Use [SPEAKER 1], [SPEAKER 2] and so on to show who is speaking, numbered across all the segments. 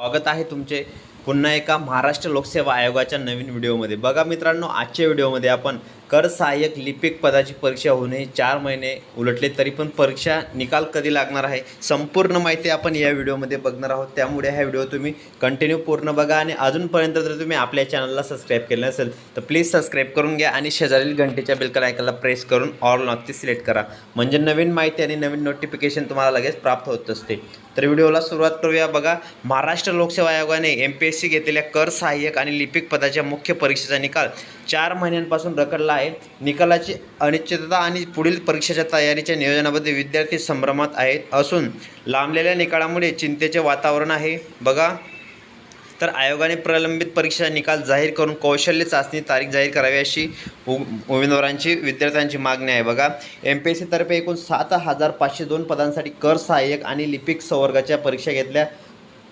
[SPEAKER 1] स्वागत आहे तुमचे. पुन्हा एका महाराष्ट्र लोकसेवा आयोगाच्या नवीन व्हिडिओमध्ये. बघा मित्रांनो आजच्या व्हिडिओमध्ये आपण कर सहाय्यक लिपिक पदाची परीक्षा होणे चार महिने उलटले तरी पण परीक्षा निकाल कधी लागणार आहे? संपूर्ण माहिती आपण या व्हिडिओमध्ये बघणार आहोत. त्यामुळे हा व्हिडिओ तुम्ही कंटिन्यू पूर्ण बघा आणि अजूनपर्यंत जर तुम्ही आपल्या चॅनलला सबस्क्राईब केलं नसेल तर प्लीज सबस्क्राईब करून घ्या आणि शेजारील घंटेच्या बिलकल ऐकायला प्रेस करून ऑल नॉकची सिलेक्ट करा. म्हणजे नवीन माहिती आणि नवीन नोटिफिकेशन तुम्हाला लगेच प्राप्त होत असते. तर व्हिडिओला सुरुवात करूया. बघा महाराष्ट्र लोकसेवा आयोगाने एम पी एस सी घेतलेल्या कर सहाय्यक आणि लिपिक पदाच्या मुख्य परीक्षेचा निकाल चार महिन्यांपासून रखडला आहे. निकालाची अनिश्चितता आणि पुढील परीक्षेच्या तयारीच्या नियोजनामध्ये विद्यार्थी संभ्रमात आहेत असून लांबलेल्या निकालामुळे चिंतेचे वातावरण आहे. बघा. तर आयोगाने प्रलंबित परीक्षेचा निकाल जाहीर करून कौशल्य चाचणी तारीख जाहीर करावी अशी उ उमेदवारांची विद्यार्थ्यांची मागणी आहे. बघा. एम पी एस सीतर्फे एकूण सात हजार पाचशे दोन पदांसाठी कर सहाय्यक आणि लिपिक संवर्गाच्या परीक्षा घेतल्या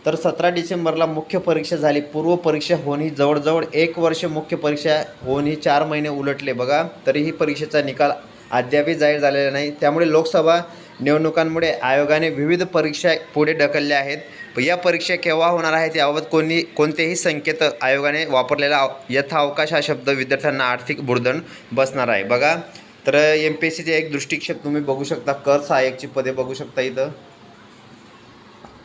[SPEAKER 1] तर सतरा डिसेंबरला मुख्य परीक्षा झाली. पूर्व परीक्षा होऊन ही जवळजवळ एक वर्ष मुख्य परीक्षा होऊन ही चार महिने उलटले. बघा तरीही परीक्षेचा निकाल अद्यापही जाहीर झालेला नाही. त्यामुळे लोकसभा निवडणुकांमुळे आयोगाने विविध परीक्षा पुढे ढकलल्या आहेत. या परीक्षा केव्हा होणार आहेत याबाबत कोणी कोणतेही संकेत आयोगाने वापरलेला अव- यथाअवकाश हा शब्द विद्यार्थ्यांना आर्थिक बुडदण बसणार आहे. बघा तर एम पी एस सीचे एक दृष्टिक्षेप तुम्ही बघू शकता. कर सहाय्यकची पदे बघू शकता इथं.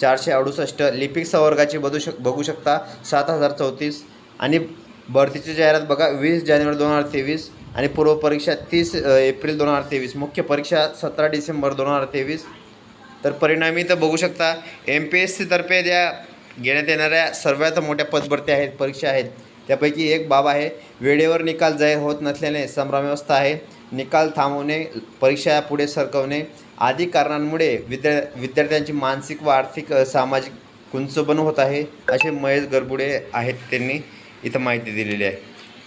[SPEAKER 1] चारशे अडुसष्ट लिपिक संवर्गाची बदू शक बघू शकता. सात हजार चौतीस. आणि भरतीची जाहिरात बघा वीस जानेवारी दोन हजार तेवीस आणि पूर्व परीक्षा तीस एप्रिल दोन हजार तेवीस. मुख्य परीक्षा सतरा डिसेंबर दोन हजार तेवीस. तर परिणामी तर बघू शकता एम पी एस सीतर्फे ज्या घेण्यात येणाऱ्या सर्वात मोठ्या पदभरती आहेत परीक्षा आहेत. त्यापैकी एक बाब आहे वेळेवर निकाल जाहीर होत नसल्याने संभ्रमावस्था आहे. निकाल थांबवणे परीक्षा पुढे सरकवणे आदी कारणांमुळे विद्या विद्यार्थ्यांची मानसिक व आर्थिक सामाजिक कुंचबन होत आहे. असे महेश गरबुडे आहेत त्यांनी इथं माहिती दिलेली आहे.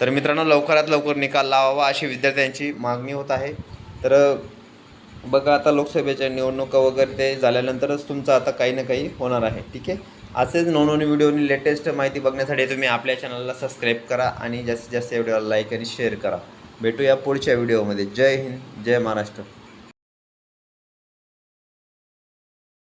[SPEAKER 1] तर मित्रांनो लवकरात लवकर निकाल लावावा अशी विद्यार्थ्यांची मागणी होत आहे. तर बघा आता लोकसभेच्या निवडणुका वगैरे ते झाल्यानंतरच तुमचं आता काही ना काही होणार आहे. ठीक आहे? असेच नवनवीन व्हिडिओनी लेटेस्ट माहिती बघण्यासाठी तुम्ही आपल्या चॅनलला सबस्क्राईब करा आणि जास्तीत जास्त व्हिडिओला लाईक आणि शेअर करा. भेटूया पुढच्या व्हिडिओमध्ये. जय हिंद जय महाराष्ट्र.